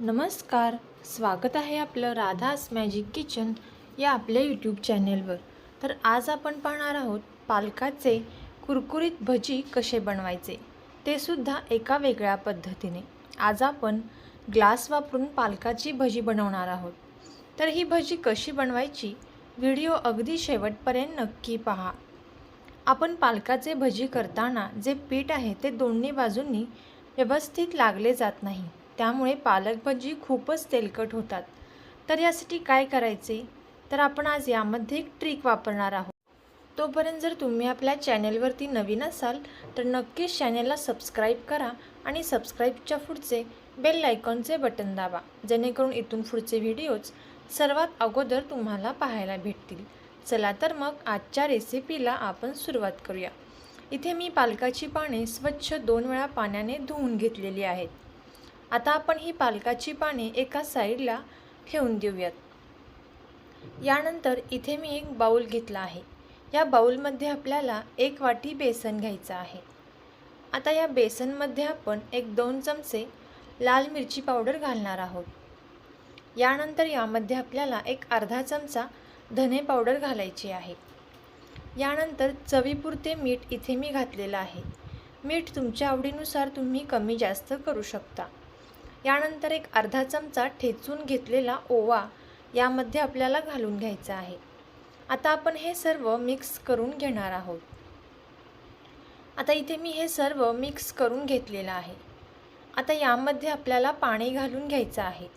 नमस्कार. स्वागत आहे आपलं राधास मॅजिक किचन या आपल्या यूट्यूब चॅनेलवर तर आज आपण पाहणार आहोत पालकाचे कुरकुरीत भजी कसे बनवायचे ते सुद्धा एका वेगळ्या पद्धतीने. आज आपण ग्लास वापरून पालकाची भजी बनवणार आहोत. तर ही भजी कशी बनवायची व्हिडिओ अगदी शेवटपर्यंत नक्की पहा. आपण पालकाचे भजी करताना जे पीठ आहे ते दोन्ही बाजूंनी व्यवस्थित लागले जात नाही. त्यामुळे पालक भजी खूपच तेलकट होतात. तर यासाठी काय करायचे? तर आपण आज यामध्ये एक ट्रिक वापरणार आहोत. तोपर्यंत जर तुम्ही आपल्या चॅनेलवरती नवीन असाल तर नक्कीच चॅनेलला सबस्क्राईब करा आणि सबस्क्राईबच्या पुढचे बेल आयकॉनचे बटन दाबा जेणेकरून इथून पुढचे व्हिडिओज सर्वात अगोदर तुम्हाला पाहायला भेटतील. चला तर मग आजच्या रेसिपीला आपण सुरुवात करूया. इथे मी पालकाची पाने स्वच्छ दोन वेळा पाण्याने धुवून घेतलेली आहेत. आता आपण ही पालकाची पाने एका साईडला ठेवून देऊयात. यानंतर इथे मी एक बाऊल घेतला आहे. या बाऊलमध्ये आपल्याला एक वाटी बेसन घ्यायचं आहे. आता या बेसनमध्ये आपण एक दोन चमचे लाल मिरची पावडर घालणार आहोत. यानंतर यामध्ये आपल्याला एक अर्धा चमचा धने पावडर घालायची आहे. यानंतर चवीपुरते मीठ इथे मी घातलेलं आहे. मीठ तुमच्या आवडीनुसार तुम्ही कमी जास्त करू शकता. यानंतर एक अर्धा चमचा ठेचून घेतलेला ओवा यामध्ये आपल्याला घालून घ्यायचा आहे. आता आपण हे सर्व मिक्स करून घेणार आहोत. आता इथे मी हे सर्व मिक्स करून घेतलेलं आहे. आता यामध्ये आपल्याला पाणी घालून घ्यायचं आहे.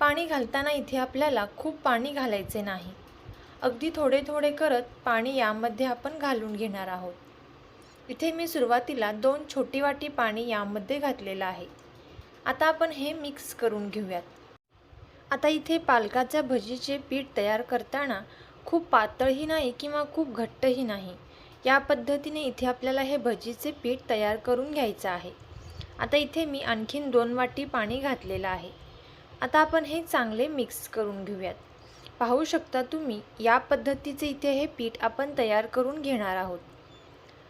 पाणी घालताना इथे आपल्याला खूप पाणी घालायचे नाही. अगदी थोडे थोडे करत पाणी यामध्ये आपण घालून घेणार आहोत. इथे मी सुरुवातीला दोन छोटी वाटी पाणी यामध्ये घातलेलं आहे. आता आपण हे मिक्स करून घेऊयात. आता इथे पालकाच्या भजीचे पीठ तयार करताना खूप पातळही नाही किंवा खूप घट्टही नाही. या पद्धतीने इथे आपल्याला हे भजीचे पीठ तयार करून घ्यायचं आहे. आता इथे मी आणखीन दोन वाटी पाणी घातलेलं आहे. आता आपण हे चांगले मिक्स करून घेऊयात. पाहू शकता तुम्ही या पद्धतीचे इथे हे पीठ आपण तयार करून घेणार आहोत.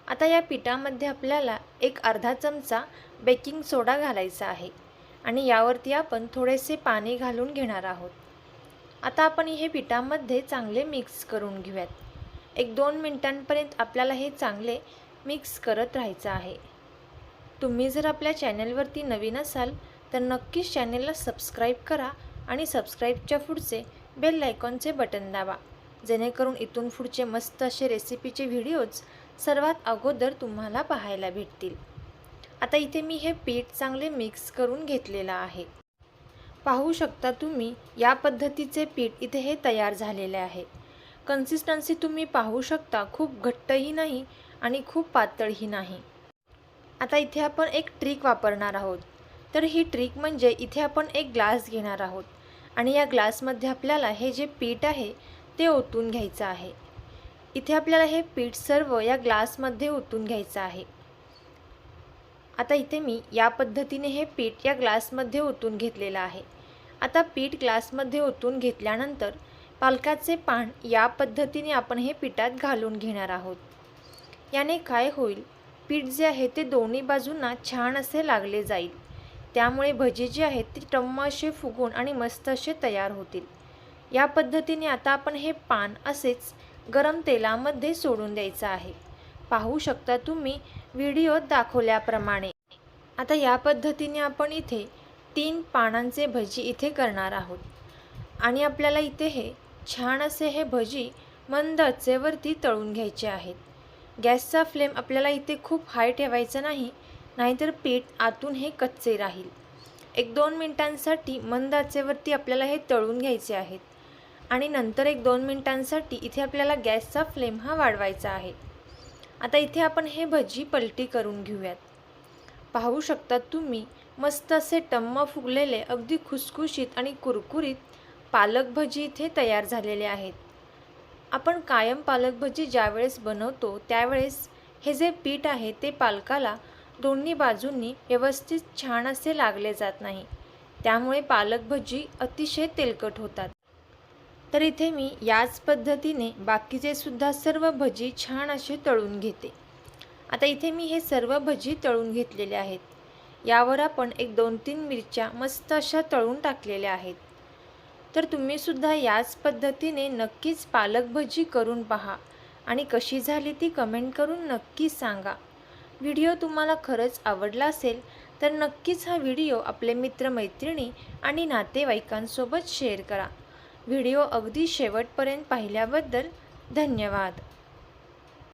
आता या पिठामध्ये आपल्याला एक अर्धा चमचा बेकिंग सोडा घालायचा आहे. आणि यावरती आपण थोडेसे पाणी घालून घेणार आहोत. आता आपण हे पिठामध्ये चांगले मिक्स करून घेऊयात. एक दोन मिनटांपर्यंत आपल्याला हे चांगले मिक्स करत राहायचं आहे. तुम्ही जर आपल्या चॅनलवरती नवीन असाल तर नक्कीच चॅनलला सबस्क्राईब करा आणि सबस्क्राईबच्या पुढचे बेल आयकॉनचे बटन दाबा. जेणेकरून इथून पुढचे मस्त असे रेसिपीचे व्हिडिओज सर्वात अगोदर तुम्हाला पाहायला भेटतील. आता इथे मी हे पीठ चांगले मिक्स करून घेतलेलं आहे. पाहू शकता तुम्ही या पद्धतीचे पीठ इथे हे तयार झालेले आहे. कन्सिस्टन्सी तुम्ही पाहू शकता खूप घट्टही नाही आणि खूप पातळही नाही. आता इथे आपण एक ट्रिक वापरणार आहोत. तर ही ट्रिक म्हणजे इथे आपण एक ग्लास घेणार आहोत आणि या ग्लासमध्ये आपल्याला हे जे पीठ आहे ते ओतून घ्यायचं आहे. इथे आपल्याला हे पीठ सर्व या ग्लासमध्ये ओतून घ्यायचं आहे. आता इथे मी या पद्धतीने हे पीठ या ग्लासमध्ये ओतून घेतलेलं आहे. आता पीठ ग्लासमध्ये ओतून घेतल्यानंतर पालकाचे पान या पद्धतीने आपण हे पिठात घालून घेणार आहोत. याने काय होईल? पीठ जे आहे ते दोन्ही बाजूंना छान असे लागले जाईल. त्यामुळे भजी जी आहेत ती टम्म असे फुगून आणि मस्त असे तयार होतील. या पद्धतीने आता आपण हे पान असेच गरम तेलामध्ये सोडून द्यायचं आहे. पाहू शकता तुम्ही व्हिडिओत दाखवल्याप्रमाणे. आता या पद्धतीने आपण इथे तीन पानांचे भजी इथे करणार आहोत. आणि आपल्याला इथे हे छान असे हे भजी मंद आचेवरती तळून घ्यायचे आहेत. गॅसचा फ्लेम आपल्याला इथे खूप हाय ठेवायचा नाही नाहीतर पीठ आतून हे कच्चे राहील. एक दोन मिनटांसाठी मंद आचेवरती आपल्याला हे तळून घ्यायचे आहेत. आणि नंतर एक दोन मिनटांसाठी इथे आपल्याला गॅसचा फ्लेम हा वाढवायचा आहे. आता इथे आपण हे भजी पलटी करून घेऊयात. पाहू शकता तुम्ही मस्त असे टम्म फुगलेले अगदी खुसखुशीत आणि कुरकुरीत पालक भजी इथे तयार झालेले आहेत. आपण कायम पालक भजी ज्यावेळेस बनवतो त्यावेळेस हे जे पीठ आहे ते पालकाला दोन्ही बाजूंनी व्यवस्थित छान असे लागले जात नाही. त्यामुळे पालक भजी अतिशय तेलकट होतात. तर इथे मी याच पद्धतीने बाकीचे सुद्धा सर्व भजी छान असे तळून घेते. आता इथे मी हे सर्व भजी तळून घेतलेले आहेत. यावर आपण एक दोन तीन मिरच्या मस्त अशा तळून टाकलेल्या आहेत. तर तुम्हीसुद्धा याच पद्धतीने नक्कीच पालक भजी करून पहा आणि कशी झाली ती कमेंट करून नक्की सांगा. व्हिडिओ तुम्हाला खरंच आवडला असेल तर नक्कीच हा व्हिडिओ आपले मित्रमैत्रिणी आणि नातेवाईकांसोबत शेअर करा. व्हिडिओ अगदी शेवटपर्यंत पाहिल्याबद्दल धन्यवाद.